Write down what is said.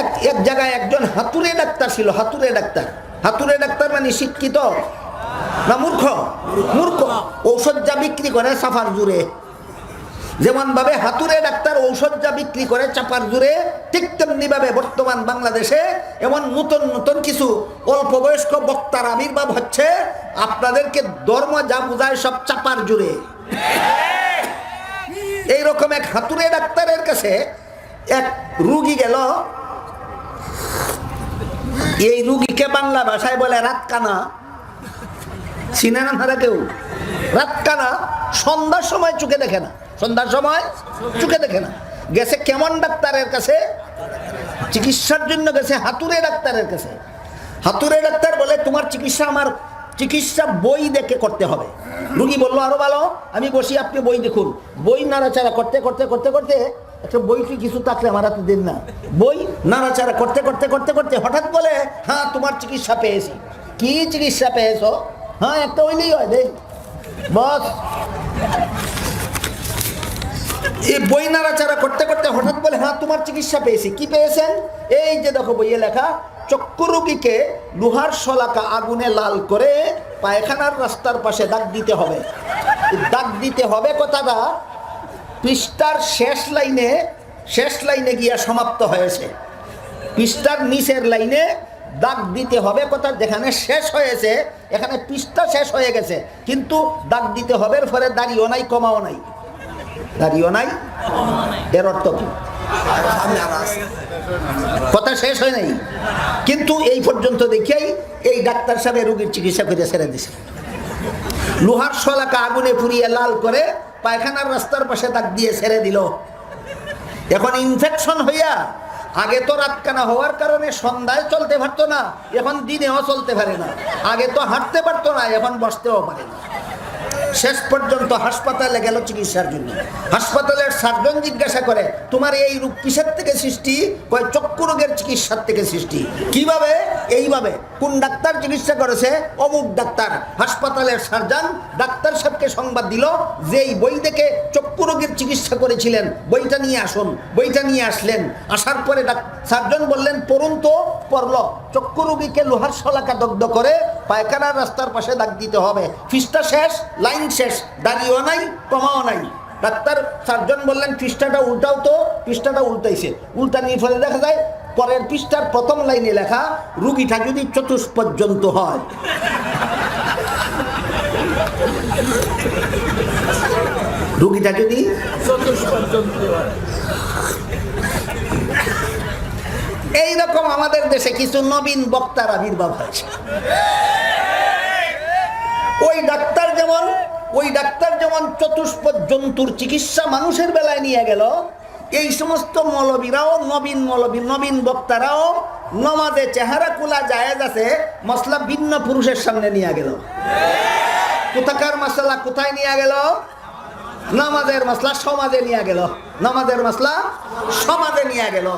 এক এক জায়গায় একজন হাতুড়ে ডাক্তার ছিল হাতুড়ে ডাক্তার। হাতুড়ে ডাক্তার মানে শিক্ষিত না মূর্খ? মূর্খ। ঔষধ যা বিক্রি করে সাফার জুড়ে। যেমন ভাবে হাতুড়ে ডাক্তার ঔষধ যা বিক্রি করে চাপার জুড়ে ঠিক তেমনি ভাবে বর্তমান বাংলাদেশে এমন নতুন নতুন কিছু অল্প বয়স্ক বক্তার আবির্ভাব হচ্ছে আপনাদেরকে ধর্ম যা বোঝায় সব চাপার জুড়ে। এইরকম এক হাতুড়ে ডাক্তারের কাছে এক রুগী গেল। এই রুগীকে বাংলা ভাষায় বলে রাতকানা। চিনে না তারা কেউ? রাতকানা সন্ধ্যার সময় চোখে দেখে না। সন্ধ্যার সময় চোখে দেখে না। গেছে কেমন ডাক্তারের কাছে? চিকিৎসার জন্য গেছে হাতুরে ডাক্তারের কাছে। হাতুরে ডাক্তার বলে, তোমার চিকিৎসা আমার, চিকিৎসা বই দেখে করতে হবে। রুগী বলল, আরও ভালো, আমি বসি, আপনি বই দেখুন। বই নাড়াচাড়া করতে করতে করতে করতে একটা বইটি কিছু থাকলে আমার হাতে দিন না? বই নাড়াচাড়া করতে করতে করতে করতে হঠাৎ বলে হ্যাঁ তোমার চিকিৎসা পেয়েছি। কি চিকিৎসা পেয়েছ? হ্যাঁ একটা ওইলেই হয়, দেখ। বস। এই বই নাড়াচাড়া করতে করতে হঠাৎ বলে হ্যাঁ তোমার চিকিৎসা পেয়েছি। কি পেয়েছেন? এই যে দেখো বইয়ে লেখা চক্ষু রোগীকে লোহার শলাকা আগুনে লাল করে পায়খানার রাস্তার পাশে দাগ দিতে হবে। দাগ দিতে হবে কথাটা পৃষ্ঠার শেষ লাইনে শেষ লাইনে গিয়া সমাপ্ত হয়েছে। পৃষ্ঠার নিচের লাইনে দাগ দিতে হবে কথা যেখানে শেষ হয়েছে, এখানে পৃষ্ঠা শেষ হয়ে গেছে। কিন্তু দাগ দিতে হবে ফলে দাঁড়িয়েও নাই, কমাও নাই। দাঁড়িয়েও নাই, এর অর্থ কি? কথা শেষ হয় নাই। কিন্তু এই পর্যন্ত দেখিয়াই এই ডাক্তার সাহেব রুগীর চিকিৎসা করে ছেড়ে দিছে। লোহার শলাকা আগুনে পুড়িয়ে লাল করে পায়খানার রাস্তার পাশে দাগ দিয়ে ছেড়ে দিল। এখন ইনফেকশন হইয়া আগে তো রাতকানা হওয়ার কারণে সন্ধ্যায় চলতে পারতো না, এখন দিনেও চলতে পারে না। আগে তো হাঁটতে পারতো না, এখন বসতেও পারে না। শেষ পর্যন্ত হাসপাতালে গেল চিকিৎসার জন্য। হাসপাতালের সার্জন জিজ্ঞাসা করে, তোমার এই রোগ কিসের থেকে সৃষ্টি? কয়, চক্ষু রোগের চিকিৎসার থেকে সৃষ্টি। কীভাবে? এইভাবে, কোন ডাক্তার চিকিৎসা করেছে? অমুক ডাক্তার। হাসপাতালের সার্জন ডাক্তার সাহেবকে সংবাদ দিল যে, এই বই দেখে চক্ষু রোগের চিকিৎসা করেছিলেন। বইটা নিয়ে আসুন, বইটা নিয়ে আসলেন। আসার পরে সার্জন বললেন, পড়ুন তো, পড়ল। চক্ষু রোগীকে লোহার শলাকা দগ্ধ করে পায়খানার রাস্তার পাশে দাগ দিতে হবে। ফিসটা শেষ লাইন শেষ দাঁড়িয়েও নাই কমাও নাই। ডাক্তার সার্জন বললেন পৃষ্ঠাটা উল্টাও তো পৃষ্ঠাটা উল্টাইছে। উল্টানির ফলে দেখা যায় পরের পৃষ্ঠার প্রথম লাইনে লেখা রুগীটা যদি চতুষ পর্যন্ত হয়। রুগীটা যদি এইরকম আমাদের দেশে কিছু নবীন বক্তার আবির্ভাব হয়েছে। ওই ডাক্তার যেমন, ওই ডাক্তার যেমন চতুষ্পদ জন্তুর চিকিৎসা মানুষের বেলায় নিয়ে গেল, এই সমস্ত মৌলবীরাও, নবীন মৌলবী, নবীন বক্তারাও নমাজে চেহারা কুলা জায়েজ আছে, মশলা ভিন্ন পুরুষের সামনে নিয়ে গেল। কোথাকার মশলা কোথায় নিয়ে গেল? নামাজের মশলা সমাজে নিয়ে গেল। নামাজের মশলা সমাজে নিয়ে গেল।